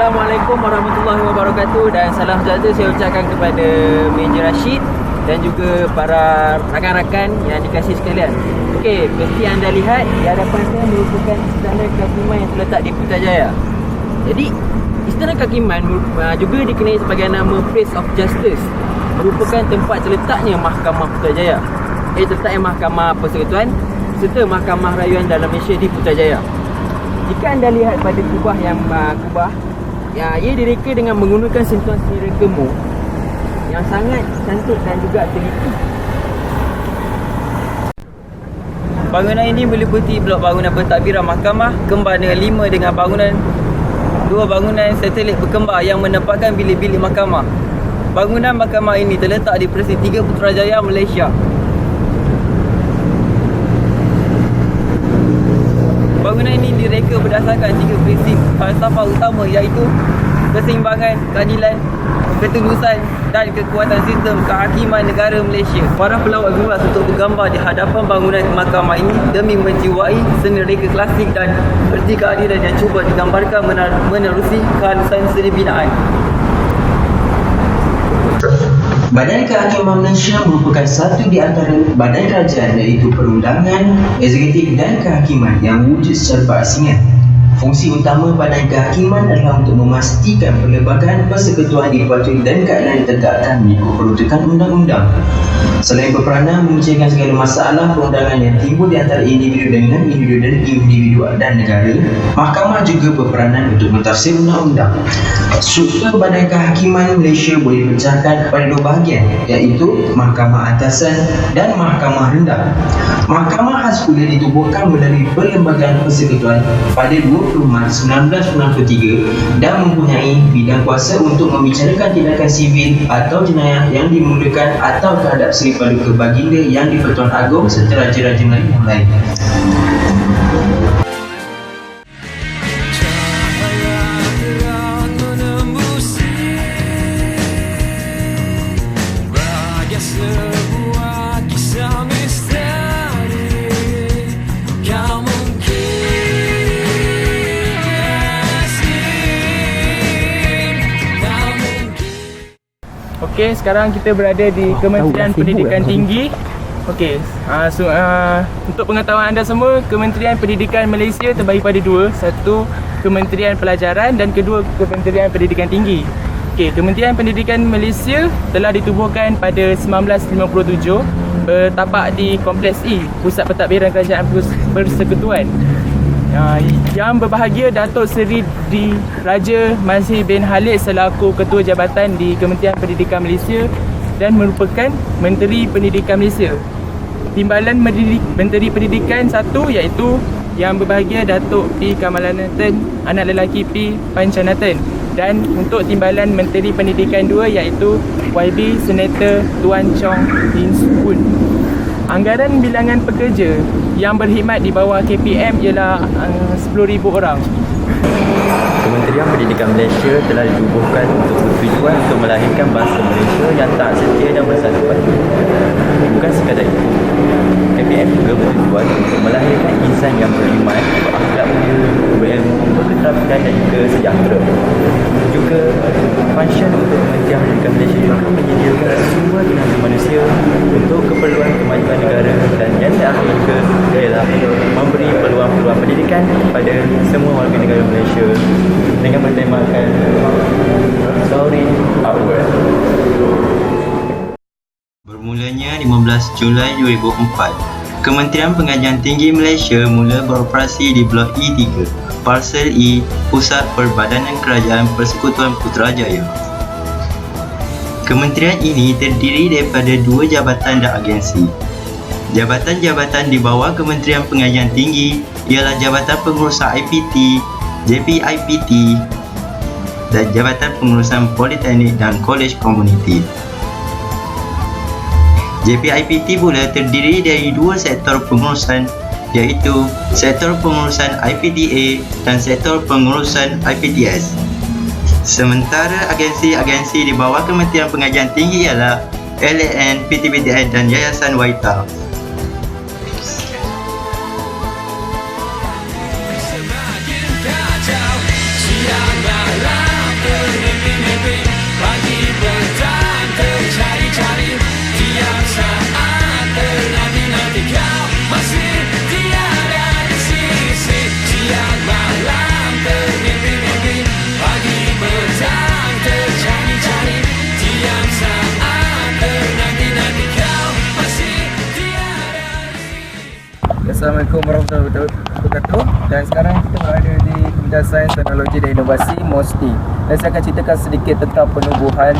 Assalamualaikum warahmatullahi wabarakatuh dan salam sejahtera saya ucapkan kepada Major Rashid dan juga para rakan-rakan yang dikasih sekalian. Okey, seperti anda lihat di hadapan saya merupakan Istana Kakiman yang terletak di Putrajaya. Jadi, Istana Kakiman uh, juga dikenali sebagai nama Place of Justice. Merupakan tempat terletaknya Mahkamah Putrajaya. Eh, terletaknya Mahkamah Persekutuan serta Mahkamah Rayuan dalam Malaysia di Putrajaya. Jika anda lihat pada kubah yang uh, kubah ya, ia direka dengan menggunakan sentuhan seni rekamu yang sangat cantik dan juga teliti. Bangunan ini meliputi blok bangunan pentadbiran mahkamah kembar dengan lima dengan bangunan dua bangunan satelit berkembar yang menempatkan bilik-bilik mahkamah. Bangunan mahkamah ini terletak di Presin 3 Putrajaya, Malaysia. Bangunan direka berdasarkan tiga prinsip falsafah utama iaitu keseimbangan, keadilan, ketulusan dan kekuatan sistem kehakiman negara Malaysia. Para pelawat bebas untuk bergambar di hadapan bangunan mahkamah ini demi menjiwai seni reka klasik dan erti keadilan yang cuba digambarkan menerusi kehalusan seni binaan. Badan Kehakiman Malaysia merupakan satu di antara badan kerajaan iaitu perundangan, eksekutif dan kehakiman yang wujud secara berasingan. Fungsi utama Badan Kehakiman adalah untuk memastikan perlembagaan persekutuan dipatuhi dan keadilan ditegakkan mengikut peruntukan undang-undang. Selain berperanan memecahkan segala masalah perundangan yang timbul di antara individu dengan individu dan individu dan negara, mahkamah juga berperanan untuk mentafsir undang-undang. Struktur Badan Kehakiman Malaysia boleh dipecahkan kepada dua bahagian iaitu Mahkamah Atasan dan Mahkamah Rendah. Mahkamah khas pula ditubuhkan melalui Perlembagaan Persekutuan pada 20 Mac 1993 dan mempunyai bidang kuasa untuk membicarakan tindakan sivil atau jenayah yang dimulakan atau terhadap Seri Paduka Baginda yang di-Pertuan Agong serta Raja-Raja Melayu lain. Okey, sekarang kita berada di Kementerian Pendidikan Tinggi. Okey, uh, so, uh, untuk pengetahuan anda semua, Kementerian Pendidikan Malaysia terbagi pada dua. Satu, Kementerian Pelajaran dan kedua, Kementerian Pendidikan Tinggi. Okey, Kementerian Pendidikan Malaysia telah ditubuhkan pada 1957 bertapak di Kompleks E, Pusat Pentadbiran Kerajaan Pers- Persekutuan. Uh, yang berbahagia Datuk Seri di Raja Mazhir bin Khalid selaku Ketua Jabatan di Kementerian Pendidikan Malaysia dan merupakan Menteri Pendidikan Malaysia. Timbalan Menteri Pendidikan satu iaitu yang berbahagia Datuk P. Kamalanathan, anak lelaki P. Panchanathan dan untuk Timbalan Menteri Pendidikan dua iaitu YB Senator Tuan Chong Hin Soon. Anggaran bilangan pekerja yang berkhidmat di bawah KPM ialah uh, 10,000 orang. Kementerian Pendidikan Malaysia telah ditubuhkan untuk bertujuan untuk melahirkan bangsa Malaysia yang tak setia dan bersatu padu. Bukan sekadar itu, KPM juga bertujuan untuk melahirkan insan yang beriman, berakhlak mulia, berilmu, berketerampilan dan juga sejahtera. Juga, function untuk Kementerian Pendidikan Malaysia juga menyediakan sumber tenaga manusia untuk keperluan kemajuan negara dan yang terakhir juga ialah memberi peluang-peluang pendidikan kepada semua warga negara Malaysia dengan bertemakan Julai 2004, Kementerian Pengajian Tinggi Malaysia mula beroperasi di Blok E3, Parsel E, Pusat Perbadanan Kerajaan Persekutuan Putrajaya. Kementerian ini terdiri daripada dua jabatan dan agensi. Jabatan-jabatan di bawah Kementerian Pengajian Tinggi ialah Jabatan Pengurusan IPT, JPIPT dan Jabatan Pengurusan Politeknik dan Kolej Komuniti. JPIPT pula terdiri dari dua sektor pengurusan iaitu Sektor Pengurusan IPTA dan Sektor Pengurusan IPTS. Sementara agensi-agensi di bawah Kementerian Pengajian Tinggi ialah LAN, PTPTN dan Yayasan Waita. Warahmatullahi wabarakatuh Dan sekarang kita berada di Kementerian Sains, Teknologi dan Inovasi MOSTI Dan saya akan ceritakan sedikit tentang penubuhan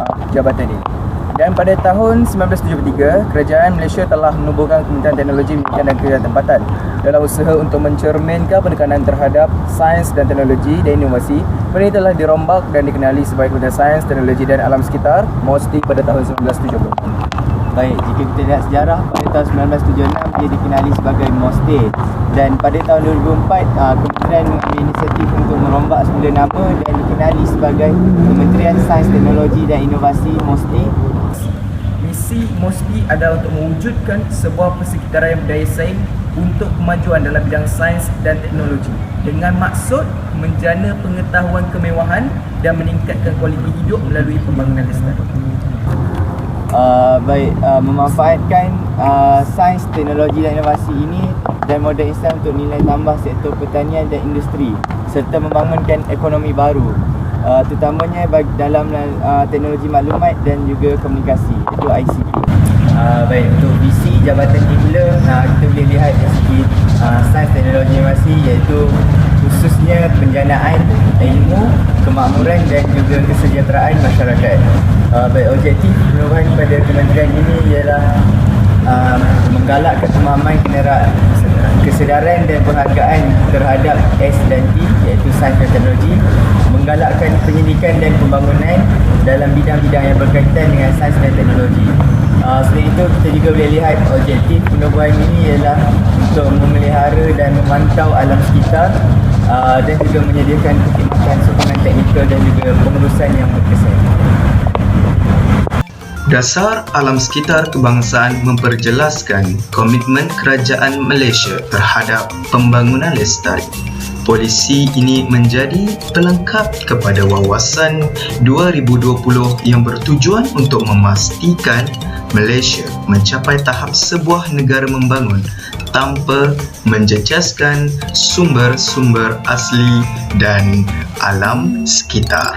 uh, jabatan ini dan pada tahun 1973, Kerajaan Malaysia telah menubuhkan Kementerian Teknologi Pendidikan dan Kerjaya Tempatan dalam usaha untuk mencerminkan penekanan terhadap sains dan teknologi dan inovasi. Ini telah dirombak dan dikenali sebagai Kementerian Sains, Teknologi dan Alam Sekitar MOSTI pada tahun 1970. Baik, jika kita lihat sejarah pada tahun 1976 dia dikenali sebagai MOSTE dan pada tahun 2004 uh, kementerian mengambil inisiatif untuk merombak semula nama dan dikenali sebagai Kementerian Sains, Teknologi dan Inovasi MOSTE Misi MOSTI adalah untuk mewujudkan sebuah persekitaran yang berdaya saing untuk kemajuan dalam bidang sains dan teknologi dengan maksud menjana pengetahuan kemewahan dan meningkatkan kualiti hidup melalui pembangunan lestari. Uh, baik uh, memanfaatkan uh, sains, teknologi dan inovasi ini dan model Islam untuk nilai tambah sektor pertanian dan industri serta membangunkan ekonomi baru uh, terutamanya bagi dalam uh, teknologi maklumat dan juga komunikasi iaitu ICT. Uh, baik untuk visi Jabatan pula uh, kita boleh lihat dari segi uh, sains teknologi inovasi iaitu khususnya penjanaan ilmu, kemakmuran dan juga kesejahteraan masyarakat. Uh, baik objektif penubuhan pada kementerian ini ialah uh, menggalakkan pemahaman kenera kesedaran dan penghargaan terhadap S dan T iaitu sains dan teknologi menggalakkan penyidikan dan pembangunan dalam bidang-bidang yang berkaitan dengan sains dan teknologi. Uh, selain itu kita juga boleh lihat objektif penubuhan ini ialah untuk memelihara dan memantau alam sekitar uh, dan juga menyediakan perkhidmatan sokongan teknikal dan juga pengurusan yang berkesan. Dasar alam sekitar kebangsaan memperjelaskan komitmen kerajaan Malaysia terhadap pembangunan lestari. Polisi ini menjadi pelengkap kepada wawasan 2020 yang bertujuan untuk memastikan Malaysia mencapai tahap sebuah negara membangun tanpa menjejaskan sumber-sumber asli dan alam sekitar.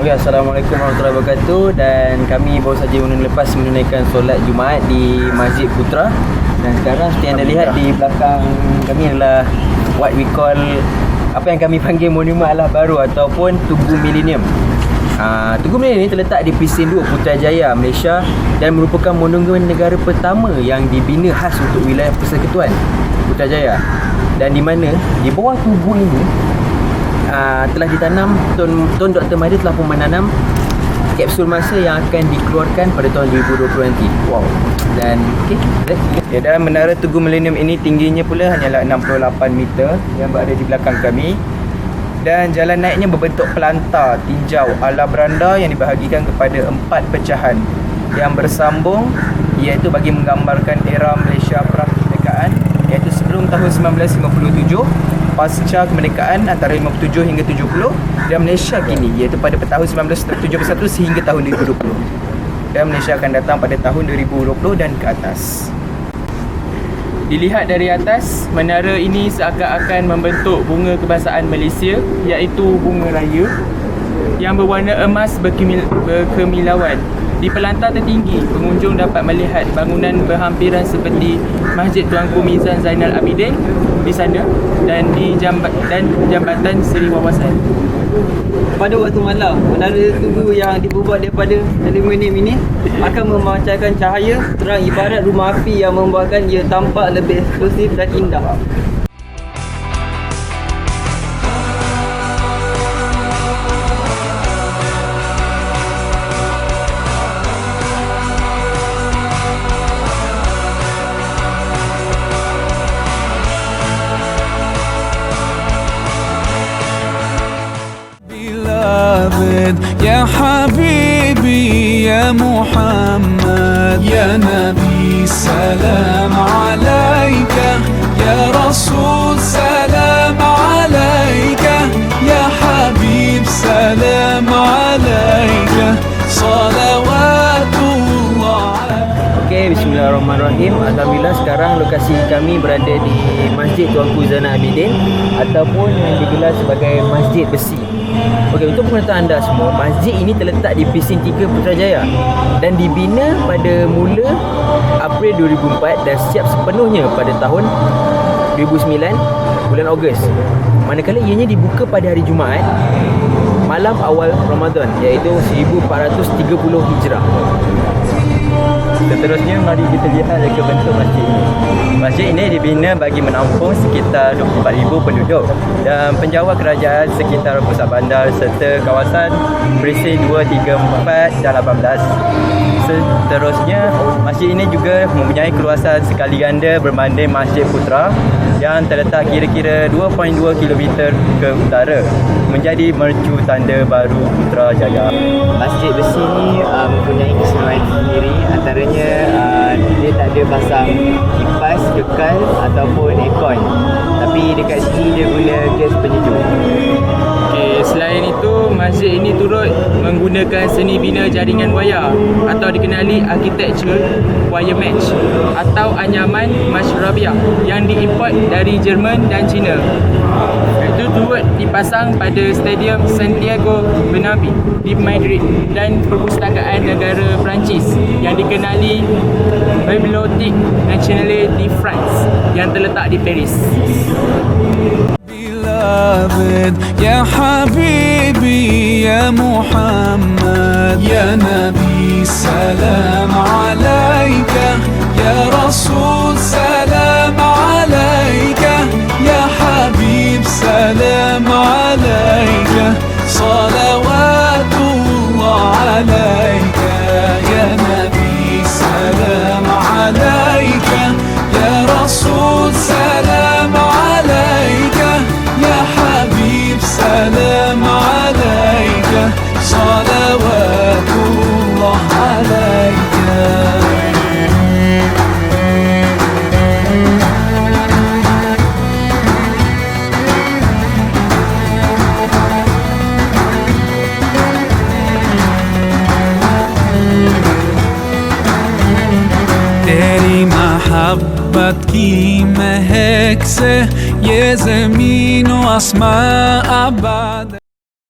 Okey, Assalamualaikum warahmatullahi wabarakatuh dan kami baru saja lepas menunaikan solat Jumaat di Masjid Putra dan sekarang seperti yang anda lihat di belakang kami adalah what we call apa yang kami panggil monumen Allah Baru ataupun Tugu Millennium. Uh, Tugu Millennium ini terletak di Pisin 2 Putrajaya, Malaysia dan merupakan monumen negara pertama yang dibina khas untuk wilayah Persekutuan Putrajaya. Dan di mana di bawah tugu ini uh, telah ditanam Tun, Tun Dr. Mahathir telah pun menanam kapsul masa yang akan dikeluarkan pada tahun 2020 nanti. Wow. Dan okey, Ya, dan menara Tugu Millennium ini tingginya pula hanyalah 68 meter yang berada di belakang kami. Dan jalan naiknya berbentuk pelantar tinjau ala beranda yang dibahagikan kepada empat pecahan yang bersambung iaitu bagi menggambarkan era Malaysia pra kemerdekaan iaitu sebelum tahun 1957 pasca kemerdekaan antara 57 hingga 70 dan Malaysia kini iaitu pada tahun 1971 sehingga tahun 2020 dan Malaysia akan datang pada tahun 2020 dan ke atas. Dilihat dari atas, menara ini seakan-akan membentuk bunga kebangsaan Malaysia iaitu bunga raya yang berwarna emas berkemil- berkemilauan. Di pelantar tertinggi, pengunjung dapat melihat bangunan berhampiran seperti Masjid Tuanku Mizan Zainal Abidin di sana dan di jambat dan Jambatan Seri Wawasan. pada waktu malam menara tugu yang dibuat daripada aluminium ini akan memancarkan cahaya terang ibarat rumah api yang membuatkan ia tampak lebih eksklusif dan indah. beloved يا حبيبي يا محمد يا نبي سلام عليك يا رسول سلام عليك يا حبيب سلام عليك صلوات الله عليك Okey, bismillahirrahmanirrahim. Alhamdulillah sekarang lokasi kami berada di Masjid Tuanku Zainal Abidin ataupun yang digelar sebagai Masjid Besi. Okey, untuk pengetahuan anda semua, masjid ini terletak di Pisin 3 Putrajaya dan dibina pada mula April 2004 dan siap sepenuhnya pada tahun 2009 bulan Ogos. Manakala ianya dibuka pada hari Jumaat malam awal Ramadan iaitu 1430 Hijrah. Seterusnya mari kita lihat reka bentuk masjid ini. Masjid ini dibina bagi menampung sekitar 24,000 penduduk dan penjawat kerajaan sekitar pusat bandar serta kawasan Presin 2, 3, 4 dan 18. Seterusnya, masjid ini juga mempunyai keluasan sekali ganda berbanding Masjid Putra yang terletak kira-kira 2.2 km ke utara menjadi mercu tanda baru Putrajaya. Masjid besi ni uh, mempunyai keistimewaan sendiri antaranya uh, dia tak ada pasang kipas kekal ataupun aircon tapi dekat sini dia guna gas penyejuk Okey, selain itu, masjid ini turut menggunakan seni bina jaringan wayar atau dikenali architecture wire mesh atau anyaman masyarabiah yang diimport dari Jerman dan China turut dipasang pada Stadium Santiago Bernabeu di Madrid dan Perpustakaan Negara Perancis yang dikenali Bibliothèque Nationale de France yang terletak di Paris. Ya Habibi Ya Muhammad Ya Nabi Salam Alaika Ya Rasul Salam صلوات الله عليك. איזה מין או אסמה עבד